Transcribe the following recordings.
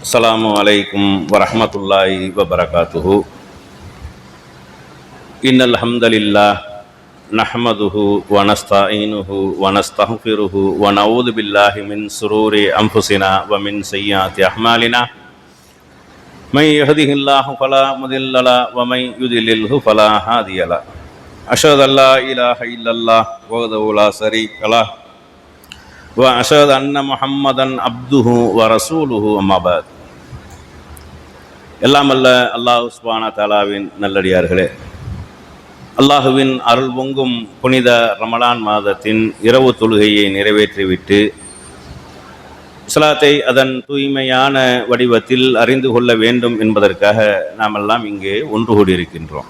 அஸ்லாம் வலைக்கும் வரமத்துல்லாய் வபரகாத்துஹு இன் அல்ஹம்தலில்லா நஹமதுஹு வனஸ்தாயினுஹு வனஸ்தஹ்ஃபிருஹு வனவுது பில்லாஹி மின் சுரூரி அம்புசினா வ மின் செய்யாத்தி அஹ்மாலினா மை யஹதிஹில்லாஹு ஃபலா முதில்லலா வ மை யுதிலில்ஹு ஃபலா ஹாதியலா அஷதல்லா இலாஹ இல்லல்லாஹ் வஹதஹு லா ஷரீக وأشهد أن محمدا عبده ورسوله أما بعد எல்லாம் அல்ல அல்லாஹ் சுபானா தாலாவின் நல்லடியார்களே அல்லாஹுவின் அருள் பொங்கும் புனித ரமலான் மாதத்தின் இரவு தொழுகையை நிறைவேற்றிவிட்டு இஸ்லாத்தை அதன் தூய்மையான வடிவத்தில் அறிந்து கொள்ள வேண்டும் என்பதற்காக நாம் எல்லாம் இங்கே ஒன்று கூடியிருக்கின்றோம்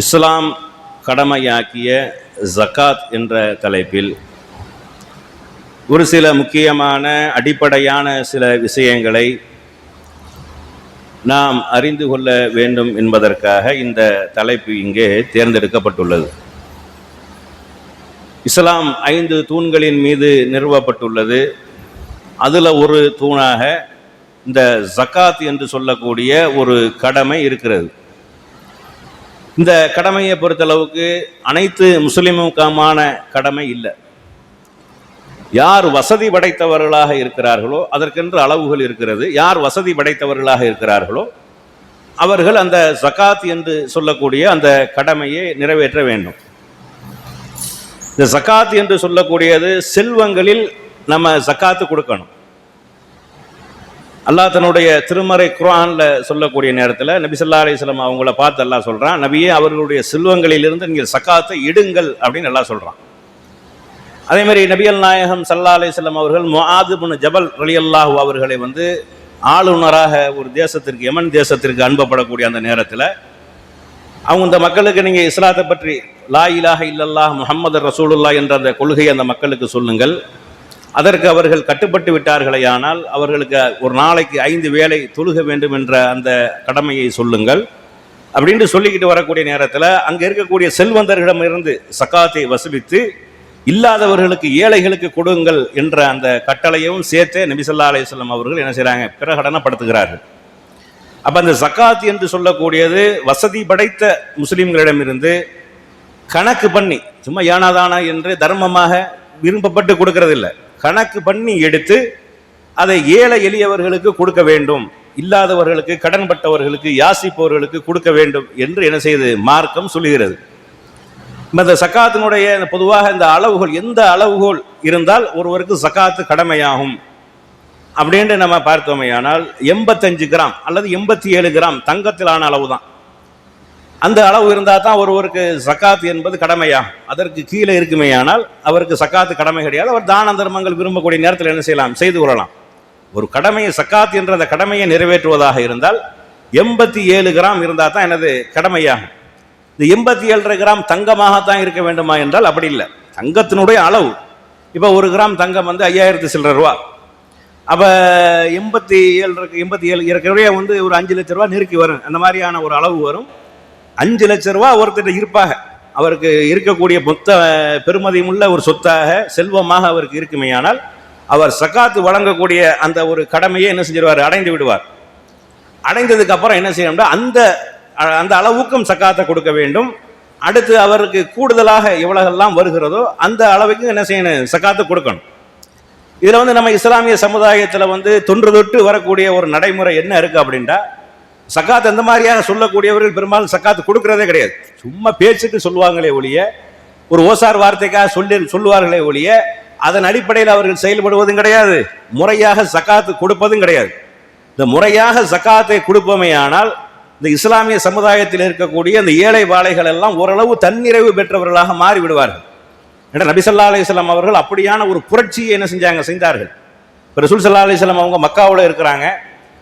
இஸ்லாம் கடமையாக்கிய ஜக்காத் என்ற தலைப்பில் ஒரு சில முக்கியமான அடிப்படையான சில விஷயங்களை நாம் அறிந்து கொள்ள வேண்டும் என்பதற்காக இந்த தலைப்பு இங்கே தேர்ந்தெடுக்கப்பட்டுள்ளது. இஸ்லாம் ஐந்து தூண்களின் மீது நிறுவப்பட்டுள்ளது. அதில் ஒரு தூணாக இந்த ஜக்காத் என்று சொல்லக்கூடிய ஒரு கடமை இருக்கிறது. இந்த கடமையை பொறுத்தளவுக்கு அனைத்து முஸ்லிமுக்கமான கடமை இல்லை. யார் வசதி படைத்தவர்களாக இருக்கிறார்களோ அதற்கென்று அளவுகள் இருக்கிறது. யார் வசதி படைத்தவர்களாக இருக்கிறார்களோ அவர்கள் அந்த ஜக்காத் என்று சொல்லக்கூடிய அந்த கடமையை நிறைவேற்ற வேண்டும். இந்த ஜக்காத் என்று சொல்லக்கூடியது செல்வங்களில் நம்ம ஜக்காத்து கொடுக்கணும். அல்லாஹ் தன்னுடைய திருமறை குரானில் சொல்லக்கூடிய நேரத்தில் நபி சொல்லா அலிஸ்லாம் அவங்கள பார்த்து அல்லாஹ் சொல்றான் நபியே அவர்களுடைய செல்வங்களிலிருந்து நீங்கள் சக்காத்தை இடுங்கள் அப்படின்னு எல்லாம் சொல்றான். அதே மாதிரி நபிகள் நாயகம் சல்லா அலிஸ்லாம் அவர்கள் முஆது பின் ஜபல் ரலியல்லாஹு அவர்களை வந்து ஆளுநராக ஒரு தேசத்திற்கு எமன் தேசத்திற்கு அனுப்பப்படக்கூடிய அந்த நேரத்தில் அவங்க இந்த மக்களுக்கு நீங்கள் இஸ்லாத்தை பற்றி லா இலாஹ இல்லல்லாஹ் முஹம்மது ரசூலுல்லா என்ற அந்த கொள்கையை அந்த மக்களுக்கு சொல்லுங்கள். அதற்கு அவர்கள் கட்டுப்பட்டு விட்டார்களே ஆனால் அவர்களுக்கு ஒரு நாளைக்கு ஐந்து வேலை தொழுக வேண்டும் என்ற அந்த கடமையை சொல்லுங்கள். அப்படின்ட்டு சொல்லிக்கிட்டு வரக்கூடிய நேரத்தில் அங்கே இருக்கக்கூடிய செல்வந்தர்களிடமிருந்து சக்காத்தை வசூலித்து இல்லாதவர்களுக்கு ஏழைகளுக்கு கொடுங்கள் என்ற அந்த கட்டளையும் சேர்த்தே நபிசல்லா அலையம் அவர்கள் என்ன செய்கிறாங்க பிரகடனப்படுத்துகிறார்கள். அப்போ அந்த சக்காத் என்று சொல்லக்கூடியது வசதி படைத்த முஸ்லீம்களிடமிருந்து கணக்கு பண்ணி சும்மா ஏனாதானா என்று தர்மமாக விரும்பப்பட்டு கொடுக்கறதில்லை. கணக்கு பண்ணி எடுத்து அதை ஏழை எளியவர்களுக்கு கொடுக்க வேண்டும் இல்லாதவர்களுக்கு கடன்பட்டவர்களுக்கு யாசிப்பவர்களுக்கு கொடுக்க வேண்டும் என்று என்ன செய்து மார்க்கம் சொல்லுகிறது. இந்த சக்காத்தினுடைய பொதுவாக இந்த அளவுகோல் எந்த அளவுகோல் இருந்தால் ஒருவருக்கு சக்காத்து கடமையாகும். அப்படின்ட்டு நம்ம பார்த்தோமேயானால் எண்பத்தஞ்சு கிராம் அல்லது எண்பத்தி ஏழு கிராம் தங்கத்திலான அளவு தான் அந்த அளவு இருந்தால் தான் ஒருவருக்கு சக்காத்து என்பது கடமையா? அதற்கு கீழே இருக்குமேயானால் அவருக்கு சக்காத்து கடமை கிடையாது. அவர் தான தர்மங்கள் விரும்பக்கூடிய நேரத்தில் என்ன செய்யலாம்? செய்து கொள்ளலாம். ஒரு கடமையை சக்காத்து என்ற அந்த கடமையை நிறைவேற்றுவதாக இருந்தால் எண்பத்தி ஏழு கிராம் இருந்தால் தான் எனது கடமையாகும் இந்த எண்பத்தி ஏழரை கிராம் தங்கமாகத்தான் இருக்க வேண்டுமா என்றால் அப்படி இல்லை. தங்கத்தினுடைய அளவு. இப்போ ஒரு கிராம் தங்கம் வந்து ஐயாயிரத்து சில்லற ரூபா. அப்போ எண்பத்தி ஏழு எண்பத்தி ஏழு ஏற்கனவே வந்து ஒரு அஞ்சு லட்ச ரூபா நெருக்கி வரும். அந்த மாதிரியான ஒரு அளவு வரும். அஞ்சு லட்ச ரூபா ஒருத்தர் இருப்பாக அவருக்கு இருக்கக்கூடிய மொத்த பெருமதியும் உள்ள ஒரு சொத்தாக செல்வமாக அவருக்கு இருக்குமேயானால் அவர் சக்காத்து வழங்கக்கூடிய அந்த ஒரு கடமையை என்ன செஞ்சிருவார்? அடைந்து விடுவார். அடைந்ததுக்கு அப்புறம் என்ன செய்யணும்னா அந்த அந்த அளவுக்கும் சக்காத்தை கொடுக்க வேண்டும். அடுத்து அவருக்கு கூடுதலாக எவ்வளவெல்லாம் வருகிறதோ அந்த அளவுக்கு என்ன செய்யணும்? சக்காத்தை கொடுக்கணும். இதில் வந்து நம்ம இஸ்லாமிய சமுதாயத்தில் வந்து தொன்று தொட்டு வரக்கூடிய ஒரு நடைமுறை என்ன இருக்குது அப்படின்ட்டா சக்காத் அந்த மாதிரியாக சொல்லக்கூடியவர்கள் பெரும்பாலும் சக்காத்து கொடுக்கறதே கிடையாது. சும்மா பேச்சுக்கு சொல்லுவாங்களே ஒழிய ஒரு ஓசார் வார்த்தைக்காக சொல்லி சொல்லுவார்களே ஒழிய அதன் அடிப்படையில் அவர்கள் செயல்படுவதும் கிடையாது. முறையாக சக்காத்து கொடுப்பதும் கிடையாது. இந்த முறையாக சக்காத்தை கொடுப்போமே ஆனால் இந்த இஸ்லாமிய சமுதாயத்தில் இருக்கக்கூடிய அந்த ஏழை வாழைகள் எல்லாம் ஓரளவு தன்னிறைவு பெற்றவர்களாக மாறிவிடுவார்கள். என்ற நபிசல்லா அலிஸ்லாம் அவர்கள் அப்படியான ஒரு புரட்சியை என்ன செஞ்சாங்க? செய்தார்கள். இப்போ ரசூல் சல்லா அலிஸ்லாம் அவங்க மக்காவில் இருக்கிறாங்க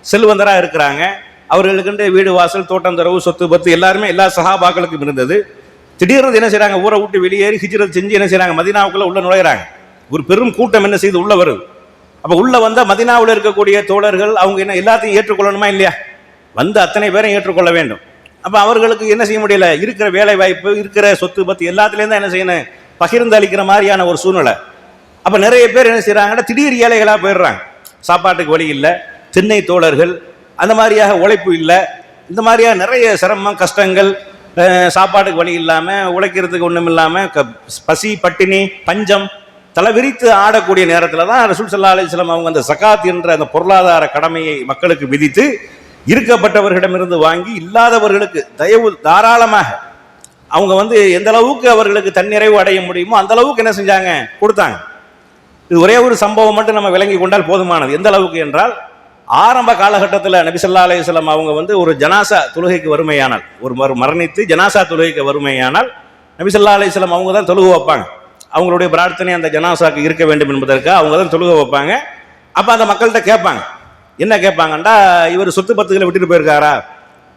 செல்வந்தராக இருக்கிறாங்க. அவர்களுக்கு வீடு வாசல் தோட்டம் தரவு சொத்து பத்து எல்லாருமே எல்லா சகாபாக்களுக்கும் இருந்தது. திடீர்னு என்ன செய்கிறாங்க ஊரை விட்டு வெளியேறி ஹிஜ்ரத் செஞ்சு என்ன செய்கிறாங்க மதினாவுக்குள்ள உள்ள நுழையிறாங்க. ஒரு பெரும் கூட்டம் என்ன செய்து உள்ள வருது. அப்ப உள்ள வந்தா மதினாவில் இருக்கக்கூடிய தோழர்கள் அவங்க என்ன எல்லாத்தையும் ஏற்றுக்கொள்ளணுமா இல்லையா? வந்து அத்தனை பேரும் ஏற்றுக்கொள்ள வேண்டும். அப்ப அவர்களுக்கு என்ன செய்ய முடியல? இருக்கிற வேலை வாய்ப்பு இருக்கிற சொத்து பத்து எல்லாத்துலேயும் தான் என்ன செய்யணும்? பகிர்ந்து அளிக்கிற மாதிரியான ஒரு சூழ்நிலை. அப்ப நிறைய பேர் என்ன செய்கிறாங்கன்னா திடீர் ஏழைகளாக போயிடுறாங்க. சாப்பாட்டுக்கு வழி இல்லை. திண்ணை தோழர்கள் அந்த மாதிரியாக உழைப்பு இல்லை. இந்த மாதிரியாக நிறைய சிரமம் கஷ்டங்கள் சாப்பாட்டுக்கு வழி இல்லாமல் உழைக்கிறதுக்கு ஒன்றும் இல்லாமல் க பசி பட்டினி பஞ்சம் தலை விரித்து ஆடக்கூடிய நேரத்தில் தான் ரசூல் சல்லா அலிஸ்லாம் அவங்க அந்த சகாத் என்ற அந்த பொருளாதார கடமையை மக்களுக்கு விதித்து இருக்கப்பட்டவர்களிடமிருந்து வாங்கி இல்லாதவர்களுக்கு தயவு தாராளமாக அவங்க வந்து எந்த அளவுக்கு அவர்களுக்கு தன்னிறைவு அடைய முடியுமோ அந்த அளவுக்கு என்ன செஞ்சாங்க? கொடுத்தாங்க. இது ஒரே ஒரு சம்பவம் மட்டும் நம்ம விளங்கி கொண்டால் போதுமானது. எந்த அளவுக்கு என்றால் ஆரம்ப காலகட்டத்தில் நபிசல்லா ஸல்லல்லாஹு அவங்க வந்து ஒரு ஜனாசா தொழுகைக்கு வறுமையானால் ஒரு மறு- மரணித்து ஜனாசா தொழுகைக்கு வறுமையானால் நபிசல்லா ஸல்லல்லாஹு அவங்க தான் தொழுக வைப்பாங்க. அவங்களுடைய பிரார்த்தனை அந்த ஜனாசாக்கு இருக்க வேண்டும் என்பதற்காக அவங்க தான் தொழுக வைப்பாங்க. அப்போ அந்த மக்கள்கிட்ட கேட்பாங்க. என்ன கேட்பாங்கண்டா இவர் சொத்து பத்துக்களை விட்டுட்டு போயிருக்காரா?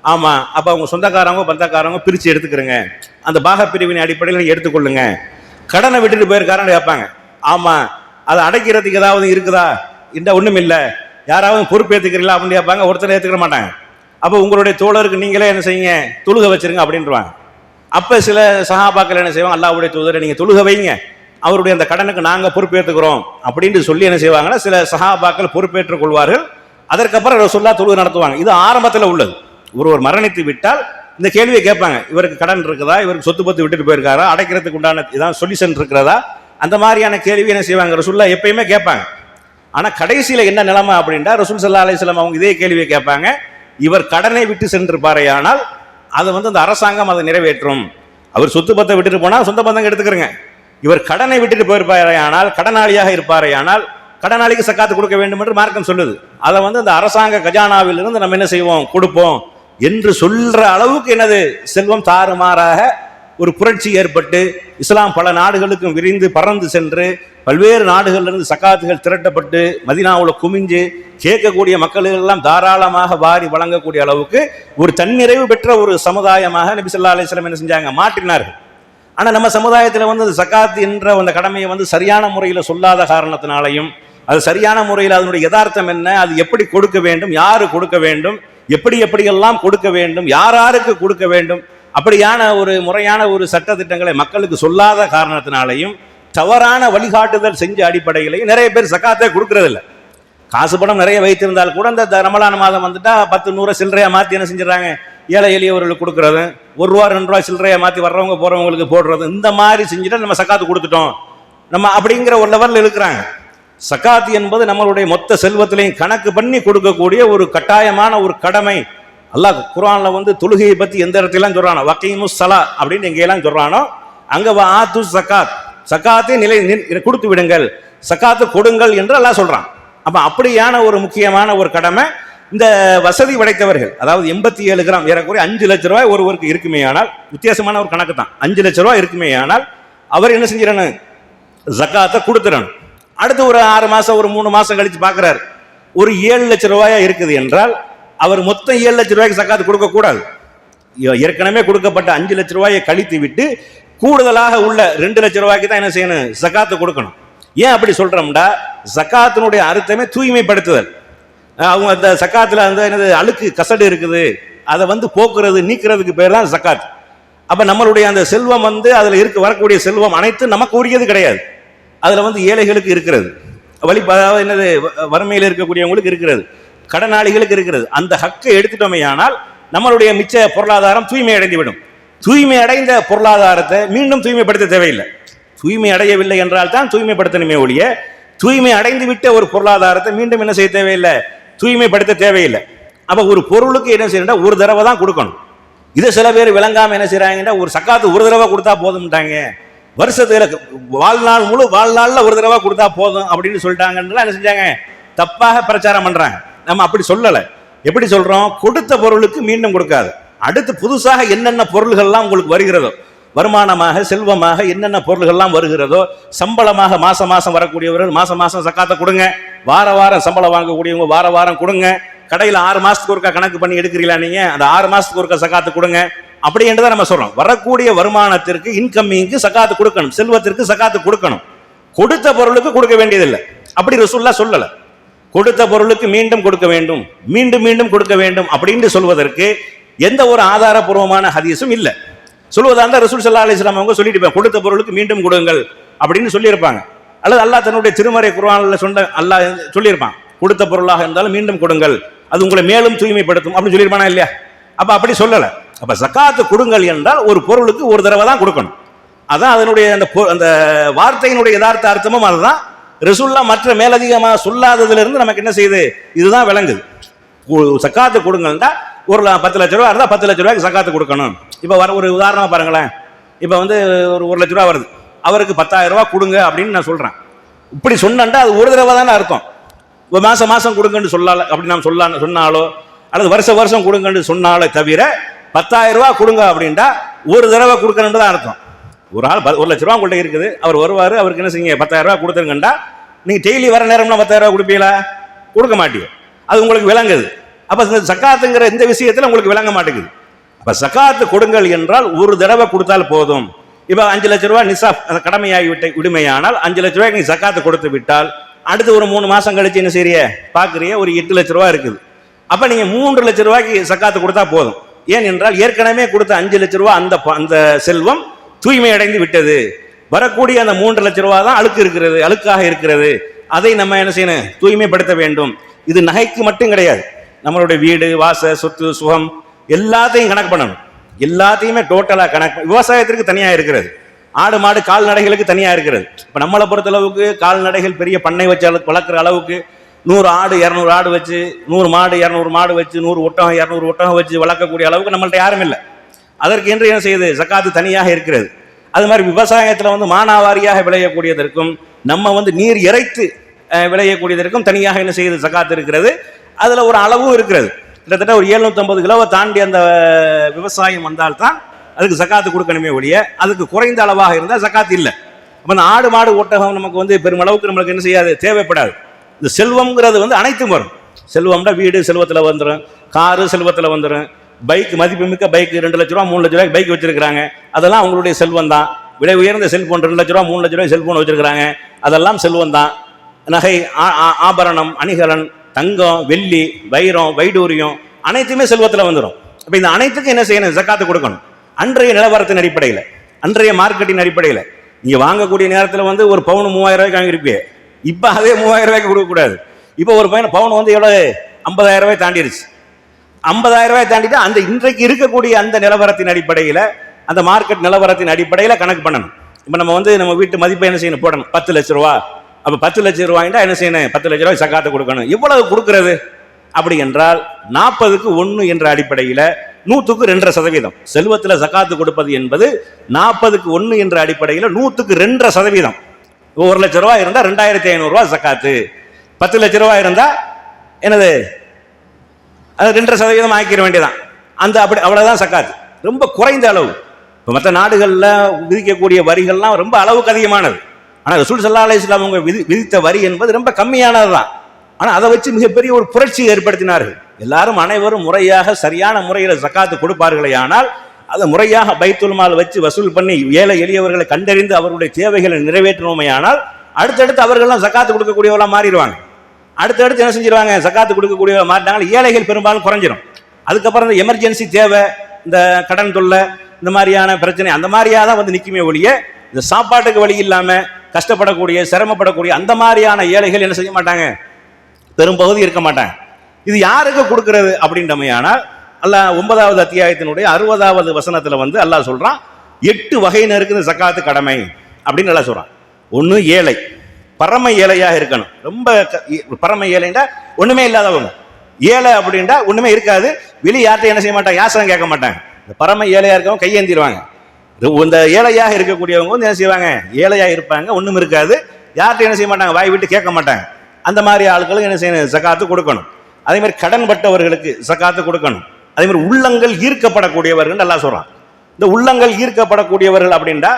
ஆமாம் அப்போ அவங்க சொந்தக்காரங்க பந்தக்காரங்க பிரித்து எடுத்துக்கிறங்க. அந்த பாகப்பிரிவின் அடிப்படையில் எடுத்துக்கொள்ளுங்க. கடனை விட்டுட்டு போயிருக்காரான்னு கேட்பாங்க. ஆமாம் அதை அடைக்கிறதுக்கு ஏதாவது இருக்குதா? இந்த ஒன்றும் இல்லை யாராவது பொறுப்பேற்றுக்கிறீங்களா அப்படின்னு கேட்பாங்க ஒருத்தர் ஏற்றுக்கிற மாட்டாங்க. அப்போ உங்களுடைய தோழருக்கு நீங்களே என்ன செய்யுங்க? தொழுக வச்சிருங்க அப்படின்றவாங்க. அப்போ சில சகாபாக்கள் என்ன செய்வாங்க? அல்லாவுடைய தூதரை நீங்கள் தொழுக வைங்க. அவருடைய அந்த கடனுக்கு நாங்கள் பொறுப்பேற்றுக்கிறோம் அப்படின்னு சொல்லி என்ன செய்வாங்கன்னா சில சகாபாக்கள் பொறுப்பேற்றுக் கொள்வார்கள். அதற்கப்புறம் சொல்லா தொழுகை நடத்துவாங்க. இது ஆரம்பத்தில் உள்ளது. ஒருவர் மரணித்து விட்டால் இந்த கேள்வியை கேட்பாங்க. இவருக்கு கடன் இருக்குதா? இவருக்கு சொத்து பத்து விட்டுட்டு போயிருக்காரா? அடைக்கிறதுக்கு உண்டான இதான் சொல்யூஷன் இருக்கிறதா? அந்த மாதிரியான கேள்வி என்ன செய்வாங்க? ரசுல்லா எப்பயுமே கேட்பாங்க. ஆனால் கடைசியில் என்ன நிலைமை அப்படின்னா ரசூல் சல்லா அலிஸ்லாம் அவங்க இதே கேள்வியை கேட்பாங்க. இவர் கடனை விட்டு சென்றிருப்பாரையானால் அதை வந்து அந்த அரசாங்கம் அதை நிறைவேற்றும். அவர் சொத்து பத்தை விட்டுட்டு போனால் சொந்த பந்தங்க எடுத்துக்கிறங்க. இவர் கடனை விட்டுட்டு போயிருப்பாரையானால் கடனாளியாக இருப்பாரேயானால் கடனாளிக்கு சக்காத்து கொடுக்க வேண்டும் என்று மார்க்கம் சொல்லுது. அதை வந்து அந்த அரசாங்க கஜானாவிலிருந்து நம்ம என்ன செய்வோம்? கொடுப்போம். என்று சொல்ற அளவுக்கு என்னது? செல்வம் தாறுமாறாக ஒரு புரட்சி ஏற்பட்டு இஸ்லாம் பல நாடுகளுக்கும் விரிந்து பறந்து சென்று பல்வேறு நாடுகளிலிருந்து சக்காத்துகள் திரட்டப்பட்டு மதினாவில் குமிஞ்சு கேட்கக்கூடிய மக்களுக்கெல்லாம் தாராளமாக வாரி வழங்கக்கூடிய அளவுக்கு ஒரு தன்னிறைவு பெற்ற ஒரு சமுதாயமாக நபிசல்லா ஸல்லல்லாஹு என்ன செஞ்சாங்க? மாற்றினார்கள். ஆனால் நம்ம சமுதாயத்தில் வந்து அந்த சக்காத் என்ற அந்த கடமையை வந்து சரியான முறையில் சொல்லாத காரணத்தினாலையும் அது சரியான முறையில் அதனுடைய யதார்த்தம் என்ன அது எப்படி கொடுக்க வேண்டும் யாரு கொடுக்க வேண்டும் எப்படி எப்படியெல்லாம் கொடுக்க வேண்டும் யார் யாருக்கு கொடுக்க வேண்டும் அப்படியான ஒரு முறையான ஒரு சட்ட திட்டங்களை மக்களுக்கு சொல்லாத காரணத்தினாலையும் தவறான வழிகாட்டுதல் செஞ்ச அடிப்படையிலையும் நிறைய பேர் சக்காத்தே கொடுக்கறதில்ல. காசு பணம் நிறைய வைத்திருந்தால் கூட இந்த ரமலான மாதம் வந்துட்டா பத்து நூறு சில்லறையா மாற்றி என்ன செஞ்சிடறாங்க? ஏழை எளியவர்களுக்கு கொடுக்கறது ஒரு ரூபா ரெண்டு ரூபா சில்லறையா மாற்றி வர்றவங்க போறவங்களுக்கு போடுறது இந்த மாதிரி செஞ்சுட்டு நம்ம சக்காத்து கொடுத்துட்டோம். நம்ம அப்படிங்கிற ஒரு லெவலில் இருக்கிறாங்க. சக்காத்து என்பது நம்மளுடைய மொத்த செல்வத்திலையும் கணக்கு பண்ணி கொடுக்கக்கூடிய ஒரு கட்டாயமான ஒரு கடமை. அல்லாஹ் குரானில் வந்து தொழுகையை பற்றி எந்த இடத்துலாம் சொல்கிறானோ வக்கீமு சலா அப்படின்னு எங்கேயெல்லாம் சொல்கிறானோ அங்கே வா ஆத்து சக்காத் சக்காத்தை நிலை கொடுத்து விடுங்கள். சக்காத்து கொடுங்கள் என்று அல்லாஹ் சொல்கிறான் அப்போ அப்படியான ஒரு முக்கியமான ஒரு கடமை இந்த வசதி படைத்தவர்கள் அதாவது எண்பத்தி ஏழு கிராம் ஏறக்குறைய அஞ்சு லட்ச ரூபாய் ஒருவருக்கு இருக்குமே ஆனால் வித்தியாசமான ஒரு கணக்கு தான். அஞ்சு லட்ச ரூபாய் இருக்குமே ஆனால் அவர் என்ன செஞ்சிடணும்? ஜக்காத்தை கொடுத்துடணும். அடுத்து ஒரு ஆறு மாதம் ஒரு மூணு மாதம் கழித்து பார்க்குறாரு ஒரு ஏழு லட்ச ரூபாயா இருக்குது என்றால் அவர் மொத்தம் ஏழு லட்ச ரூபாய்க்கு சக்காத்து கொடுக்கக்கூடாது. ஏற்கனவே கொடுக்கப்பட்ட அஞ்சு லட்ச ரூபாயை கழித்து விட்டு கூடுதலாக உள்ள ரெண்டு லட்ச ரூபாய்க்கு தான் என்ன செய்யணும்? சக்காத்து கொடுக்கணும். ஏன் அப்படி சொல்கிறோம்டா சக்காத்தினுடைய அர்த்தமே தூய்மைப்படுத்துதல். அவங்க அந்த சக்காத்தில் அந்த என்னது அழுக்கு கசடு இருக்குது. அதை வந்து போக்குறது நீக்கிறதுக்கு பேர் தான் சக்காத். அப்போ நம்மளுடைய அந்த செல்வம் வந்து அதில் இருக்க வரக்கூடிய செல்வம் அனைத்தும் நமக்கு உரியது கிடையாது. அதில் வந்து ஏழைகளுக்கு இருக்கிறது. வழி என்னது வ- வறுமையில் இருக்கக்கூடியவங்களுக்கு இருக்கிறது. கடனாளிகளுக்கு இருக்கிறது. அந்த ஹக்கை எடுத்துட்டோமே ஆனால் நம்மளுடைய மிச்ச பொருளாதாரம் தூய்மை அடைந்துவிடும். தூய்மை அடைந்த பொருளாதாரத்தை மீண்டும் தூய்மைப்படுத்த தேவையில்லை. தூய்மை அடையவில்லை என்றால் தான் தூய்மைப்படுத்தணுமே ஒழிய தூய்மை அடைந்து விட்ட ஒரு பொருளாதாரத்தை மீண்டும் என்ன செய்ய தேவையில்லை? தூய்மைப்படுத்த தேவையில்லை. அப்போ ஒரு பொருளுக்கு என்ன செய்யணும் ஒரு தடவை தான் கொடுக்கணும். இதை சில பேர் விளங்காமல் என்ன செய்கிறாங்கன்னா ஒரு சக்காத்து ஒரு தடவை கொடுத்தா போதும்ட்டாங்க. வருஷத்துல வாழ்நாள் முழு வாழ்நாளில் ஒரு தடவை கொடுத்தா போதும் அப்படின்னு சொல்லிட்டாங்கன்னா என்ன செஞ்சாங்க? தப்பாக பிரச்சாரம் பண்ணுறாங்க நம்ம அப்படி சொல்லலை. எப்படி சொல்றோம்? கொடுத்த பொருளுக்கு மீண்டும் கொடுக்காது. அடுத்து புதுசாக என்னென்ன பொருள்கள்லாம் உங்களுக்கு வருகிறதோ வருமானமாக செல்வமாக என்னென்ன பொருள்கள்லாம் வருகிறதோ சம்பளமாக மாசம் மாசம் வரக்கூடியவர்கள் மாசம் மாசம் சக்காத்தை கொடுங்க. வார வாரம் சம்பளம் வாங்கக்கூடியவங்க வார வாரம் கொடுங்க. கடையில் ஆறு மாசத்துக்கு ஒருக்கா கணக்கு பண்ணி எடுக்கிறீங்களா நீங்க? அந்த ஆறு மாசத்துக்கு ஒருக்கா சக்காத்து கொடுங்க. அப்படி என்று தான் நம்ம சொல்றோம். வரக்கூடிய வருமானத்திற்கு இன்கம்மிங்க்கு சக்காத்து கொடுக்கணும். செல்வத்திற்கு சக்காத்து கொடுக்கணும். கொடுத்த பொருளுக்கு கொடுக்க வேண்டியதில்லை. அப்படி ரசூல்லா சொல்லலை. கொடுத்த பொருளுக்கு மீண்டும் கொடுக்க வேண்டும் மீண்டும் மீண்டும் கொடுக்க வேண்டும் அப்படின்னு சொல்வதற்கு எந்த ஒரு ஆதாரபூர்வமான ஹதீஸும் இல்லை. சொல்வதாக இருந்தால் ரசூல் சல்லா அலிஸ்லாம் அவங்க சொல்லிட்டு கொடுத்த பொருளுக்கு மீண்டும் கொடுங்கள் அப்படின்னு சொல்லியிருப்பாங்க. அல்லது அல்லாஹ் தன்னுடைய திருமறை குர்ஆனில் சொன்ன அல்லாஹ் சொல்லியிருப்பான் கொடுத்த பொருளாக இருந்தாலும் மீண்டும் கொடுங்கள் அது உங்களை மேலும் தூய்மைப்படுத்தும் அப்படின்னு சொல்லியிருப்பானா இல்லையா? அப்போ அப்படி சொல்லலை. அப்போ சக்காத்து கொடுங்கள் என்றால் ஒரு பொருளுக்கு ஒரு தடவை தான் கொடுக்கணும். அதான் அதனுடைய அந்த பொ- அந்த வார்த்தையினுடைய யதார்த்த அர்த்தமும் அதுதான். ரசூல்லா மற்ற மேலதிகமாக சொல்லாததுல இருந்து நமக்கு என்ன செய்யுது? இதுதான் விளங்குது. சக்காத்து கொடுங்கன்னா ஒரு பத்து லட்ச ரூபா இருந்தால் பத்து லட்ச ரூபாய்க்கு சக்காத்து கொடுக்கணும். இப்போ வர ஒரு உதாரணமாக பாருங்களேன். இப்போ வந்து ஒரு ஒரு லட்ச ரூபா வருது. அவருக்கு பத்தாயிரம் ரூபா கொடுங்க அப்படின்னு நான் சொல்கிறேன் இப்படி சொன்னேன்டா அது ஒரு தடவை தானே அர்த்தம். இப்போ மாதம் மாதம் கொடுங்கன்னு சொல்லல அப்படி நாம் சொல்ல சொன்னாலோ அல்லது வருஷ வருஷம் கொடுங்கன்னு சொன்னாலே தவிர பத்தாயிரம் ரூபா கொடுங்க அப்படின்ட்டா ஒரு தடவை கொடுக்கணுன்னு தான் அர்த்தம். ஒரு ஆள் ப- ஒரு லட்ச ரூபா உங்கள்கிட்ட இருக்குது. அவர் வருவார் அவருக்கு என்ன செய்யுங்க பத்தாயிரம் ரூபா கொடுத்துருங்கண்டா. நீங்கள் டெய்லி வர நேரம்னா பத்தாயிரம் ரூபா கொடுப்பீங்களா? கொடுக்க மாட்டீங்க அது உங்களுக்கு விளங்குது. அப்போ இந்த சக்காத்துங்கிற இந்த விஷயத்தில் உங்களுக்கு விளங்க மாட்டேங்குது. அப்போ சக்காத்து கொடுங்கள் என்றால் ஒரு தடவை கொடுத்தால் போதும். இப்போ அஞ்சு லட்ச ரூபா நிசாப் அந்த கடமையாகி விட்ட விடுமையானால் அஞ்சு லட்ச ரூபாய்க்கு நீ சக்காத்து கொடுத்து விட்டால் அடுத்து ஒரு மூணு மாதம் கழிச்சு என்ன செய்ய பார்க்குறிய ஒரு எட்டு லட்ச ரூபா இருக்குது. அப்போ நீங்கள் மூன்று லட்ச ரூபாய்க்கு சக்காத்து கொடுத்தா போதும். ஏன் என்றால் ஏற்கனவே கொடுத்த அஞ்சு லட்ச ரூபா அந்த அந்த செல்வம் தூய்மை அடைந்து விட்டது. வரக்கூடிய அந்த மூன்று லட்ச ரூபா தான் அழுக்கு இருக்கிறது அழுக்காக இருக்கிறது. அதை நம்ம என்ன செய்யணும்? தூய்மைப்படுத்த வேண்டும். இது நகைக்கு மட்டும் கிடையாது. நம்மளுடைய வீடு வாச சொத்து சுகம் எல்லாத்தையும் கணக்கு பண்ணணும். எல்லாத்தையுமே டோட்டலாக கணக்கு விவசாயத்திற்கு தனியாக இருக்கிறது. ஆடு மாடு கால்நடைகளுக்கு தனியாக இருக்கிறது. இப்போ நம்மளை பொறுத்த அளவுக்கு கால்நடைகள் பெரிய பண்ணை வச்சு அளவு- வளர்க்குற அளவுக்கு நூறு ஆடு இரநூறு ஆடு வச்சு நூறு மாடு இரநூறு மாடு வச்சு நூறு ஒட்டகம் இரநூறு ஒட்டகம் வச்சு வளர்க்கக்கூடிய அளவுக்கு நம்மள்ட்ட யாரும் இல்லை. அதற்கு என்று என்ன செய்யுது? ஜக்காத்து தனியாக இருக்கிறது. அது மாதிரி விவசாயத்தில் வந்து மானாவாரியாக விளையக்கூடியதற்கும் நம்ம வந்து நீர் இறைத்து விளையக்கூடியதற்கும் தனியாக என்ன செய்யுது? ஜக்காத்து இருக்கிறது. அதில் ஒரு அளவும் இருக்கிறது. கிட்டத்தட்ட ஒரு 750 கிலோவை தாண்டி அந்த விவசாயம் வந்தால்தான் அதுக்கு ஜக்காத்து கொடுக்கணுமே ஒழிய அதுக்கு குறைந்த அளவாக இருந்தால் ஜக்காத்து இல்லை. அப்போ அந்த ஆடு மாடு ஒட்டகம் நமக்கு வந்து பெருமளவுக்கு நம்மளுக்கு என்ன செய்யாது? தேவைப்படாது. இந்த செல்வம்ங்கிறது வந்து அனைத்தும் வரும். செல்வம்னா வீடு செல்வத்தில் வந்துடும் காரு செல்வத்தில் வந்துடும் பைக் மதிப்புமிக்க பைக் ரெண்டு லட்ச ரூபா மூணு லட்ச ரூபாய்க்கு பைக் வச்சிருக்காங்க அதெல்லாம் அவங்களுடைய செல்வம் தான் விலை உயர்ந்த செல்போன் ரெண்டு லட்ச ரூபா மூணு லட்ச ரூபாய் செல்போன் வச்சிருக்காங்க அதெல்லாம் செல்வம் தான் நகை ஆ- ஆ- ஆபரணம் அணிகலன் தங்கம் வெள்ளி வைரம் வைடூரியம் அனைத்துமே செல்வத்தில் வந்துடும் அப்போ இந்த அனைத்துக்கும் என்ன செய்யணும்? ஜக்காத்து கொடுக்கணும். அன்றைய நிலவரத்தின் அடிப்படையில் அன்றைய மார்க்கெட்டின் அடிப்படையில். நீங்கள் வாங்கக்கூடிய நேரத்தில் வந்து ஒரு பவுன் மூவாயிரம் ரூபாய்க்கு வாங்கியிருப்பீங்க இப்போ அதே மூவாயிரம் ரூபாய்க்கு கொடுக்கக்கூடாது. இப்போ ஒரு பையன் பவுன் வந்து எவ்வளோ ஐம்பதாயிரம் ரூபாய் தாண்டிடுச்சு ஐம்பதாயிரம் ரூபாய் தாண்டிட்டு அந்த இன்றைக்கு இருக்கக்கூடிய அந்த நிலவரத்தின் அடிப்படையில் அந்த மார்க்கெட் நிலவரத்தின் அடிப்படையில் கணக்கு பண்ணணும். இப்போ நம்ம வந்து நம்ம வீட்டு மதிப்பை என்ன செய்யணும்? போடணும். பத்து லட்ச ரூபா. அப்போ பத்து லட்ச ரூபாய்ண்டா என்ன செய்யணும்? பத்து லட்ச ரூபாய் சக்காத்து கொடுக்கணும். எவ்வளவு கொடுக்கறது? அப்படி என்றால் நாற்பதுக்கு ஒன்று என்ற அடிப்படையில் நூற்றுக்கு ரெண்டரை சதவீதம். செல்வத்தில் சக்காத்து கொடுப்பது என்பது நாற்பதுக்கு ஒன்று என்ற அடிப்படையில் நூற்றுக்கு ரெண்டரை சதவீதம். ஒரு லட்ச ரூபா இருந்தால் ரெண்டாயிரத்தி ஐநூறுரூவா சக்காத்து. பத்து லட்ச ரூபாய் இருந்தால் என்னது? அது ரெண்டரை சதவீதம் ஆக்கிற வேண்டியதான் அந்த அப்படி அவ்வளவுதான் சக்காத்து. ரொம்ப குறைந்த அளவு. இப்போ மற்ற நாடுகளில் விதிக்கக்கூடிய வரிகள்லாம் ரொம்ப அளவுக்கு அதிகமானது. ஆனால் ரசூல் சல்லா அலி இஸ்லாம் அவங்க விதி விதித்த வரி என்பது ரொம்ப கம்மியானது தான் ஆனால் அதை வச்சு மிகப்பெரிய ஒரு புரட்சியை ஏற்படுத்தினார்கள். எல்லாரும் அனைவரும் முறையாக சரியான முறையில் சக்காத்து கொடுப்பார்களே ஆனால் அதை முறையாக பைத்துல் மால் வச்சு வசூல் பண்ணி ஏழை எளியவர்களை கண்டறிந்து அவருடைய தேவைகளை நிறைவேற்றணுமையானால் அடுத்தடுத்து அவர்கள்லாம் சக்காத்து கொடுக்கக்கூடியவர்களாக மாறிடுவாங்க. அடுத்தடுத்து என்ன செஞ்சிருவாங்க? சக்காத்து கொடுக்கக்கூடிய மாட்டாங்க ஏழைகள் பெரும்பாலும் குறைஞ்சிரும். அதுக்கப்புறம் இந்த எமர்ஜென்சி தேவை இந்த கடன் தொல்லை இந்த மாதிரியான பிரச்சனை அந்த மாதிரியாக தான் வந்து நிற்குமே ஒழிய இந்த சாப்பாட்டுக்கு வழி இல்லாமல் கஷ்டப்படக்கூடிய சிரமப்படக்கூடிய அந்த மாதிரியான ஏழைகள் என்ன செய்ய மாட்டாங்க? பெரும்பகுதி இருக்க மாட்டாங்க. இது யாருக்கு கொடுக்கறது அப்படின்றமையானால் அல்லாஹ் ஒன்பதாவது அத்தியாயத்தினுடைய அறுபதாவது வசனத்தில் வந்து அல்லாஹ் சொல்கிறான் எட்டு வகையினருக்கு இந்த சக்காத்து கடமை அப்படின்னு நல்லா சொல்கிறான் ஒன்று ஏழை பரம ஏழையாக இருக்கணும். ரொம்ப பரம ஏழைண்டா ஒண்ணுமே இல்லாதவங்க. ஏழை அப்படின்டா ஒண்ணுமே இருக்காது. வெளியே யார்கிட்ட என்ன செய்ய மாட்டாங்க? யாசனம் கேட்க மாட்டாங்க. இந்த பரம ஏழையா இருக்கவங்க கையேந்திடுவாங்க இந்த ஏழையாக இருக்கக்கூடியவங்க வந்து என்ன செய்வாங்க? ஏழையா இருப்பாங்க. ஒண்ணும் இருக்காது. யார்கிட்ட என்ன செய்ய மாட்டாங்க. வாய் விட்டு கேட்க மாட்டாங்க. அந்த மாதிரி ஆட்களுக்கு என்ன செய்யணும்? சக்காத்து கொடுக்கணும். அதே மாதிரி கடன் பட்டவர்களுக்கு சக்காத்து கொடுக்கணும். அதே மாதிரி உள்ளங்கள் ஈர்க்கப்படக்கூடியவர்கள் நல்லா சொல்றான். இந்த உள்ளங்கள் ஈர்க்கப்படக்கூடியவர்கள் அப்படின்டா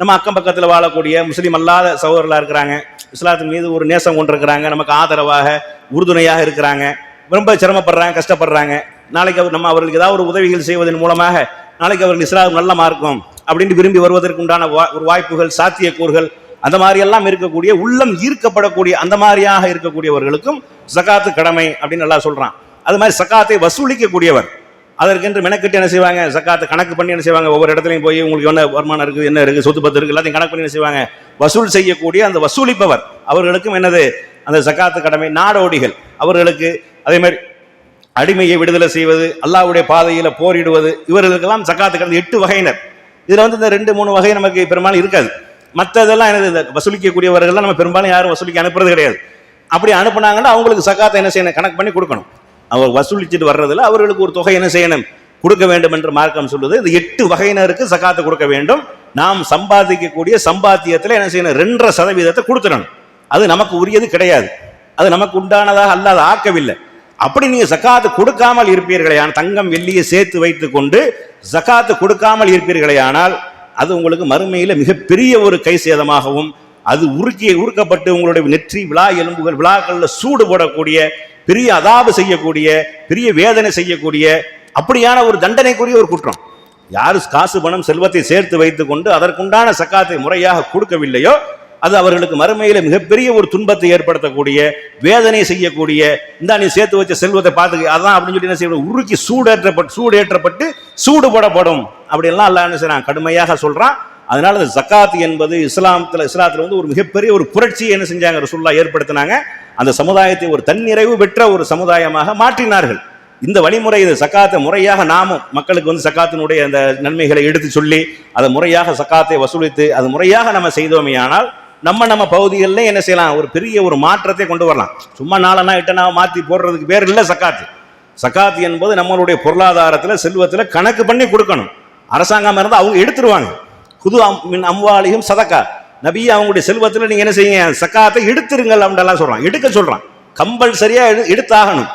நம்ம அக்கம் பக்கத்தில் வாழக்கூடிய முஸ்லீம் அல்லாத சகோதரர்களாக இருக்கிறாங்க. இஸ்லாத்தின் மீது ஒரு நேசம் கொண்டிருக்கிறாங்க. நமக்கு ஆதரவாக உறுதுணையாக இருக்கிறாங்க. ரொம்ப சிரமப்படுறாங்க கஷ்டப்படுறாங்க. நாளைக்கு அவர் நம்ம அவர்களுக்கு ஏதாவது ஒரு உதவிகள் செய்வதன் மூலமாக நாளைக்கு அவர்கள் இஸ்லாம் நல்ல மார்க்கம் அப்படின்னு விரும்பி வருவதற்கு உண்டான வா- ஒரு வாய்ப்புகள் சாத்தியக்கூறுகள் அந்த மாதிரி எல்லாம் இருக்கக்கூடிய உள்ளம் ஈர்க்கப்படக்கூடிய அந்த மாதிரியாக இருக்கக்கூடியவர்களுக்கும் சகாத்து கடமை அப்படின்னு நல்லா சொல்றான். அது மாதிரி சக்காத்தை வசூலிக்கக்கூடியவர். அதற்கென்று மெனக்கட்டு என்ன செய்வாங்க? சக்காத்து கணக்கு பண்ணி என்ன செய்வாங்க? ஒவ்வொரு இடத்துலையும் போய் உங்களுக்கு என்ன வருமானம் இருக்குது என்ன இருக்குது சொத்து பத்து இருக்குது எல்லாத்தையும் கணக்கு பண்ணி என்ன செய்வாங்க? வசூல் செய்யக்கூடிய அந்த வசூலிப்பவர். அவர்களுக்கும் என்னது? அந்த சக்காத்து கடமை நாடோடிகள். அவர்களுக்கு அதே மாதிரி அடிமையை விடுதலை செய்வது அல்லாவுடைய பாதையில் போரிடுவது இவர்களுக்கெல்லாம் சக்காத்து கடந்த எட்டு வகையினர். இதில் வந்து இந்த ரெண்டு மூணு வகை நமக்கு பெரும்பாலும் இருக்காது. மற்றதெல்லாம் என்னது? இந்த வசூலிக்கக்கூடியவர்கள்லாம் நம்ம பெரும்பாலும் யாரும் வசூலிக்க அனுப்புறது கிடையாது. அப்படி அனுப்புனாங்கன்னா அவங்களுக்கு சக்காத்தை என்ன செய்யணும்? கணக்கு பண்ணி கொடுக்கணும். அவர் வசூலிச்சுட்டு வர்றதில் அவர்களுக்கு ஒரு தொகை என்ன செய்யணும்? கொடுக்க வேண்டும் என்று மார்க்கம் சொல்லுது. இந்த எட்டு வகையினருக்கு சக்காத்து கொடுக்க வேண்டும். நாம் சம்பாதிக்கக்கூடிய சம்பாத்தியத்தில் என்ன செய்யணும்? ரெண்டரை சதவீதத்தை கொடுத்துடணும். அது நமக்கு உரியது கிடையாது. அது நமக்கு உண்டானதாக அல்லாத ஆக்கவில்லை. அப்படி நீங்க ஜக்காத்து கொடுக்காமல் இருப்பீர்களையான தங்கம் வெள்ளியை சேர்த்து வைத்து கொண்டு ஜக்காத்து கொடுக்காமல் இருப்பீர்களேயானால் அது உங்களுக்கு மறுமையில் மிகப்பெரிய ஒரு கை சேதமாகவும் அது உருக்கிய உருக்கப்பட்டு உங்களுடைய நெற்றி விழா எலும்புகள் விழாக்களில் சூடு போடக்கூடிய பெரிய அதாபு செய்யக்கூடிய பெரிய வேதனை செய்யக்கூடிய அப்படியான ஒரு தண்டனைக்குரிய ஒரு குற்றம். யார் காசு பணம் செல்வத்தை சேர்த்து வைத்துக் கொண்டு அதற்குண்டான சக்காத்தை முறையாக கொடுக்கவில்லையோ அது அவர்களுக்கு மறுமையில் மிகப்பெரிய ஒரு துன்பத்தை ஏற்படுத்தக்கூடிய வேதனை செய்யக்கூடிய இந்த நீ சேர்த்து வச்ச செல்வத்தை பார்த்து அதான் அப்படின்னு சொல்லி என்ன செய்யணும்? உருக்கி சூடேற்றப்பட்டு சூடேற்றப்பட்டு சூடு போடப்படும். அப்படியெல்லாம் அல்ல என்ன செய்யறான்? கடுமையாக சொல்றான். அதனால இந்த ஜக்காத் என்பது இஸ்லாமத்தில் இஸ்லாத்தில் வந்து ஒரு மிகப்பெரிய ஒரு புரட்சியை என்ன செஞ்சாங்க? ரசூல்லா ஏற்படுத்தினாங்க. அந்த சமுதாயத்தை ஒரு தன்னிறைவு பெற்ற ஒரு சமுதாயமாக மாற்றினார்கள். இந்த வழிமுறை இது சக்காத்தை முறையாக நாமும் மக்களுக்கு வந்து சக்காத்தினுடைய அந்த நன்மைகளை எடுத்து சொல்லி அதை முறையாக சக்காத்தை வசூலித்து அது முறையாக நம்ம செய்தோமேயானால் நம்ம நம்ம பகுதிகளில் என்ன செய்யலாம்? ஒரு பெரிய ஒரு மாற்றத்தை கொண்டு வரலாம். சும்மா நாலனா இட்டனா மாற்றி போடுறதுக்கு பேர் இல்லை சக்காத்து. சக்காத்து என்பது நம்மளுடைய பொருளாதாரத்தில் செல்வத்தில் கணக்கு பண்ணி கொடுக்கணும். அரசாங்கம் இருந்தால் அவங்க எடுத்துருவாங்க. புது அம் மின் அம்வாலியும் சதக்கா. நபி அவங்களுடைய செல்வத்தில் நீங்கள் என்ன செய்யுங்க? சக்காத்தை எடுத்துருங்கள் அப்படின்லாம் சொல்கிறான் எடுக்க சொல்கிறான் கம்பல்சரியாக எடு எடுத்தாகணும்.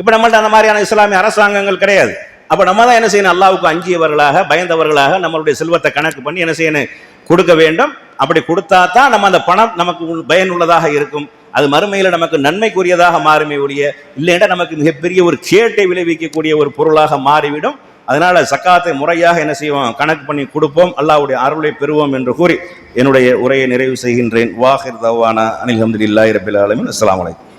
இப்போ நம்மள்ட்ட அந்த மாதிரியான இஸ்லாமிய அரசாங்கங்கள் கிடையாது. அப்போ நம்ம தான் என்ன செய்யணும்? அல்லாவுக்கு அஞ்சியவர்களாக பயந்தவர்களாக நம்மளுடைய செல்வத்தை கணக்கு பண்ணி என்ன செய்யணும்? கொடுக்க வேண்டும். அப்படி கொடுத்தா தான் நம்ம அந்த பணம் நமக்கு பயனுள்ளதாக இருக்கும். அது மறுமையில் நமக்கு நன்மைக்குரியதாக மாறுமே ஒழிய இல்லைன்னா நமக்கு மிகப்பெரிய ஒரு கேட்டை விளைவிக்கக்கூடிய ஒரு பொருளாக மாறிவிடும். அதனால சக்காத்தை முறையாக என்ன செய்வோம்? கணக்கு பண்ணி கொடுப்போம். அல்லாவுடைய அருளை பெறுவோம் என்று கூறி என்னுடைய உரையை நிறைவு செய்கின்றேன். வாஹிர் தவானா அனில் அஹமதுல்லாஹி ரபில் ஆலமின். அஸ்லாம் வலைக்கம்